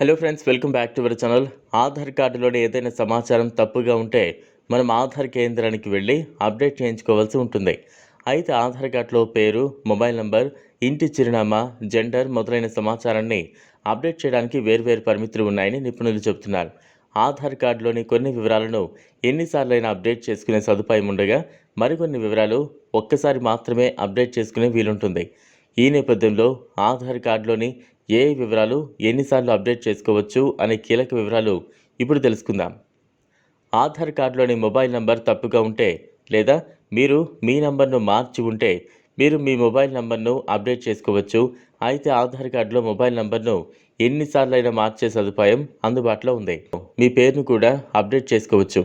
Hello friends welcome back to our channel Aadhaar కార్డులోని ఏదైనా సమాచారం తప్పుగా ఉంటే మనం ఆధార్ కేంద్రానికి వెళ్ళి అప్డేట్ చేయించుకోవాల్సి ఉంటుంది. అయితే ఆధార్ కార్డులో పేరు మొబైల్ నంబర్ ఇంటి చిరునామా జెండర్ మొదలైన సమాచారాన్ని అప్డేట్ చేయడానికి వేర్వేరు పరిమితులు ఉన్నాయని నిపుణులు చెబుతున్నారు. ఆధార్ కార్డులోని కొన్ని వివరాలను ఎన్నిసార్లైనా అప్డేట్ చేసుకునే సదుపాయం ఉండగా మరికొన్ని వివరాలు ఒక్కసారి మాత్రమే అప్డేట్ చేసుకునే వీలుంటుంది. ఈ నేపథ్యంలో ఆధార్ కార్డులోని ఏ వివరాలు ఎన్నిసార్లు అప్డేట్ చేసుకోవచ్చు అనే కీలక వివరాలు ఇప్పుడు తెలుసుకుందాం. ఆధార్ కార్డులోని మొబైల్ నంబర్ తప్పుగా ఉంటే లేదా మీరు మీ నంబర్ను మార్చి ఉంటే మీరు మీ మొబైల్ నంబర్ను అప్డేట్ చేసుకోవచ్చు. అయితే ఆధార్ కార్డులో మొబైల్ నంబర్ను ఎన్నిసార్లైనా మార్చే సదుపాయం అందుబాటులో ఉంది. మీ పేరును కూడా అప్డేట్ చేసుకోవచ్చు.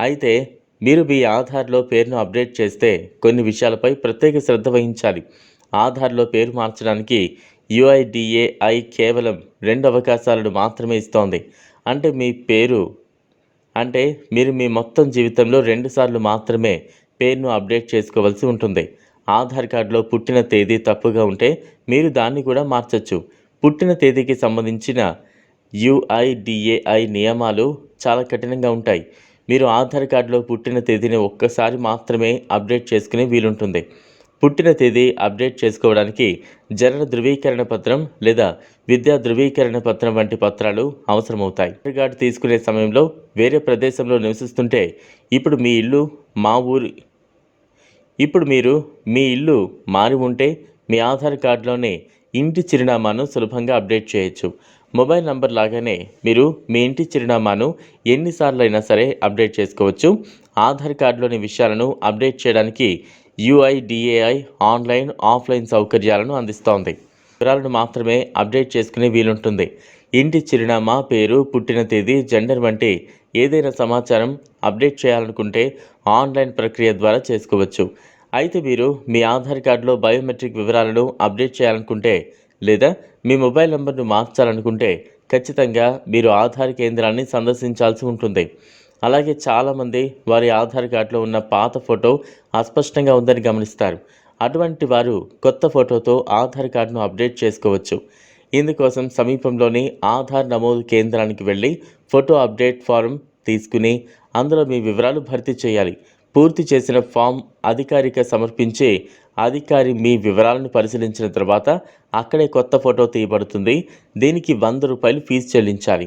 అయితే మీరు మీ ఆధార్లో పేరును అప్డేట్ చేస్తే కొన్ని విషయాలపై ప్రత్యేక శ్రద్ధ వహించాలి. ఆధార్లో పేరు మార్చడానికి యుఐడిఏఐ కేవలం రెండు అవకాశాలను మాత్రమే ఇస్తోంది. అంటే మీ పేరు అంటే మీరు మీ మొత్తం జీవితంలో రెండుసార్లు మాత్రమే పేరును అప్డేట్ చేసుకోవాల్సి ఉంటుంది. ఆధార్ కార్డులో పుట్టిన తేదీ తప్పుగా ఉంటే మీరు దాన్ని కూడా మార్చచ్చు. పుట్టిన తేదీకి సంబంధించిన యుఐడిఏఐ నియమాలు చాలా కఠినంగా ఉంటాయి. మీరు ఆధార్ కార్డులో పుట్టిన తేదీని ఒక్కసారి మాత్రమే అప్డేట్ చేసుకునే వీలుంటుంది. పుట్టిన తేదీ అప్డేట్ చేసుకోవడానికి జనన ధృవీకరణ పత్రం లేదా విద్యా ధృవీకరణ పత్రం వంటి పత్రాలు అవసరమవుతాయి. కార్డు తీసుకునే సమయంలో వేరే ప్రదేశంలో నివసిస్తుంటే ఇప్పుడు మీ ఇల్లు మా ఊరి ఇప్పుడు మీరు మీ ఇల్లు మారి ఉంటే మీ ఆధార్ కార్డులోనే ఇంటి చిరునామాను సులభంగా అప్డేట్ చేయొచ్చు. మొబైల్ నంబర్ లాగానే మీరు మీ ఇంటి చిరునామాను ఎన్నిసార్లు అయినా సరే అప్డేట్ చేసుకోవచ్చు. ఆధార్ కార్డులోని విషయాలను అప్డేట్ చేయడానికి యుఐడిఏఐ ఆన్లైన్ ఆఫ్లైన్ సౌకర్యాలను అందిస్తోంది. వివరాలను మాత్రమే అప్డేట్ చేసుకునే వీలుంటుంది. ఇంటి చిరునామా పేరు పుట్టిన తేదీ జెండర్ వంటి ఏదైనా సమాచారం అప్డేట్ చేయాలనుకుంటే ఆన్లైన్ ప్రక్రియ ద్వారా చేసుకోవచ్చు. అయితే మీరు మీ ఆధార్ కార్డులో బయోమెట్రిక్ వివరాలను అప్డేట్ చేయాలనుకుంటే లేదా మీ మొబైల్ నంబర్ను మార్చాలనుకుంటే ఖచ్చితంగా మీరు ఆధార్ కేంద్రాన్ని సందర్శించాల్సి ఉంటుంది. అలాగే చాలామంది వారి ఆధార్ కార్డులో ఉన్న పాత ఫోటో అస్పష్టంగా ఉందని గమనిస్తారు. అటువంటి వారు కొత్త ఫోటోతో ఆధార్ కార్డును అప్డేట్ చేసుకోవచ్చు. ఇందుకోసం సమీపంలోని ఆధార్ నమోదు కేంద్రానికి వెళ్ళి ఫోటో అప్డేట్ ఫారం తీసుకుని అందులో మీ వివరాలు భర్తీ చేయాలి. పూర్తి చేసిన ఫామ్ అధికారిక సమర్పించి అధికారి మీ వివరాలను పరిశీలించిన తర్వాత అక్కడే కొత్త ఫోటో తీయబడుతుంది. దీనికి వంద రూపాయలు ఫీజు చెల్లించాలి.